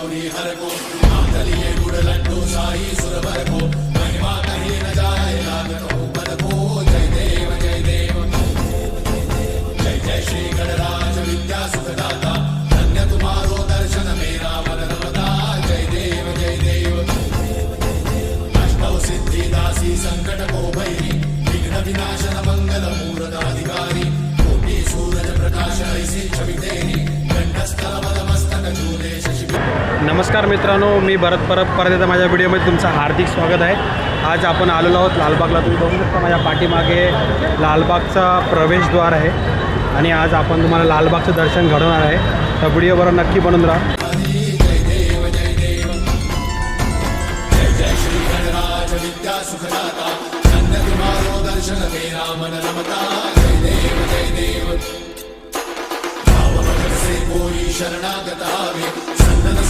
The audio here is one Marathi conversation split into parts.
गौरी हर को मातलिए गुड़ लड्डू साई सुर को महिमा कहीं न जाए लाग कहो को जय देव जय देव जय जय श्री गणराज विद्या सुखदाता धन्य तुम्हारो दर्शन मेरा वर रवता जय देव जय देव अष्टौ सिद्धि दासी संकट को भैरी विघ्न विनाश नमस्कार मित्रांनो मी भरत परत परत एकदा माझ्या व्हिडिओमध्ये तुमचं हार्दिक स्वागत आहे आज आपण आलेलो आहोत लालबागला तुम्ही बघू शकता माझ्या पाठीमागे लालबागचा प्रवेशद्वार आहे आणि आज आपण तुम्हाला लालबागचं दर्शन घडवणार आहे तर व्हिडिओ नक्की बनून राहा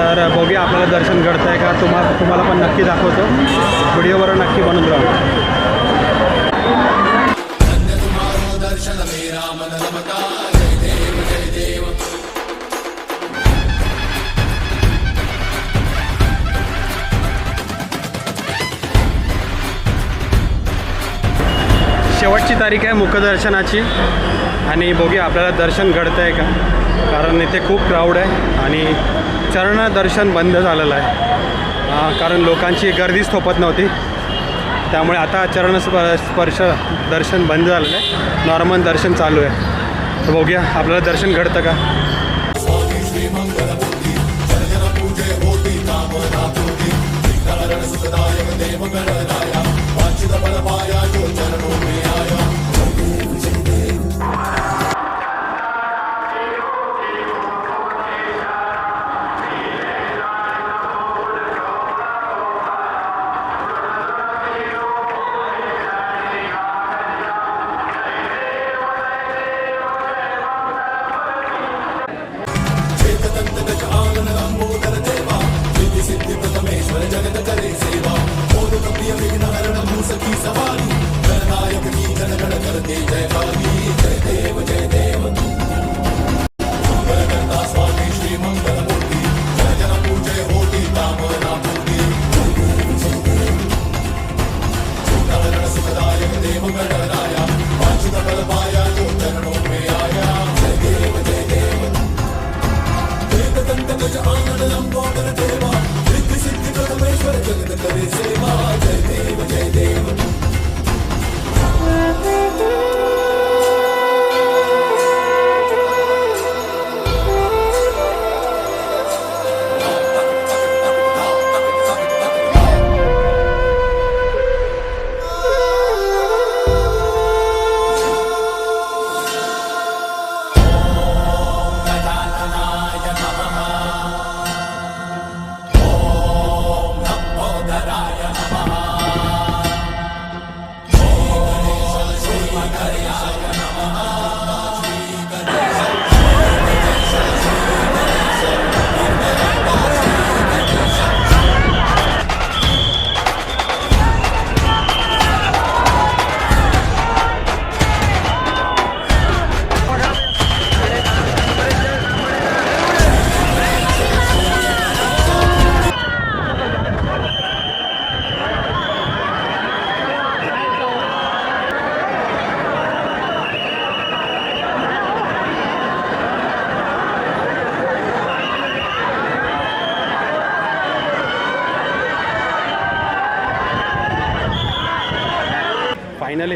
तर बघूया आपल्याला दर्शन घडतं आहे का? तुम्हाला तुम्हाला पण नक्की दाखवतो. व्हिडिओवर नक्की बनून राहा. शेवटची तारीख आहे मुखदर्शनाची. आणि बघूया आपल्याला दर्शन घडतं आहे का? कारण इथे खूप क्राऊड आहे आणि चरण दर्शन बंद झालेलं आहे. कारण लोकांची गर्दीच थोपत नव्हती. त्यामुळे आता चरण स्प- स्पर्श दर्शन बंद झालेलं आहे. नॉर्मल दर्शन चालू आहे. तर बघूया आपल्याला दर्शन घडतं का?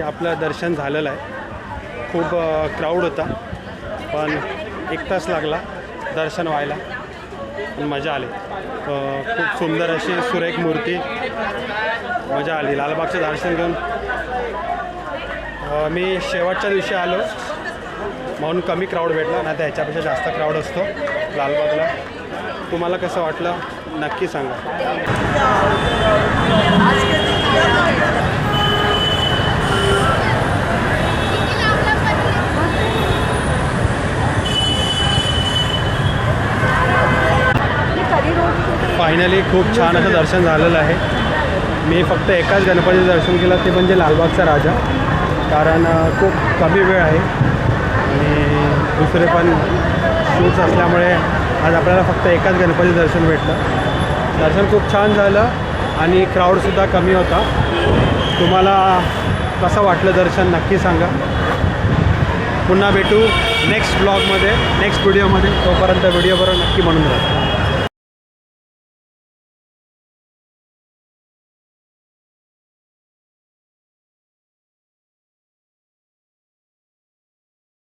आपलं दर्शन झालेलं आहे. खूप क्राऊड होता. पण एक तास लागला दर्शन व्हायला. मजा आली. खूप सुंदर अशी सुरेख मूर्ती. मजा आली. लालबागचं दर्शन घेऊन. मी शेवटच्या दिवशी आलो. म्हणून कमी क्राऊड भेटला. नाही तर ह्याच्यापेक्षा जास्त क्राऊड असतो लालबागला. तुम्हाला कसं वाटलं? नक्की सांगा. फायनली खूप छान असं दर्शन झालेलं आहे. मी फक्त एकाच गणपतीचं दर्शन केलं ते म्हणजे लालबागचा राजा. कारण खूप कमी वेळ आहे. आणि दुसरे पण शूट्स असल्यामुळे आज आपल्याला फक्त एकाच गणपतीचं दर्शन भेटलं. दर्शन खूप छान झालं आणि क्राऊडसुद्धा कमी होता. तुम्हाला कसं वाटलं दर्शन नक्की सांगा. पुन्हा भेटू नेक्स्ट ब्लॉगमध्ये नेक्स्ट व्हिडिओमध्ये तोपर्यंत व्हिडिओ बरोबर नक्की म्हणून राहा.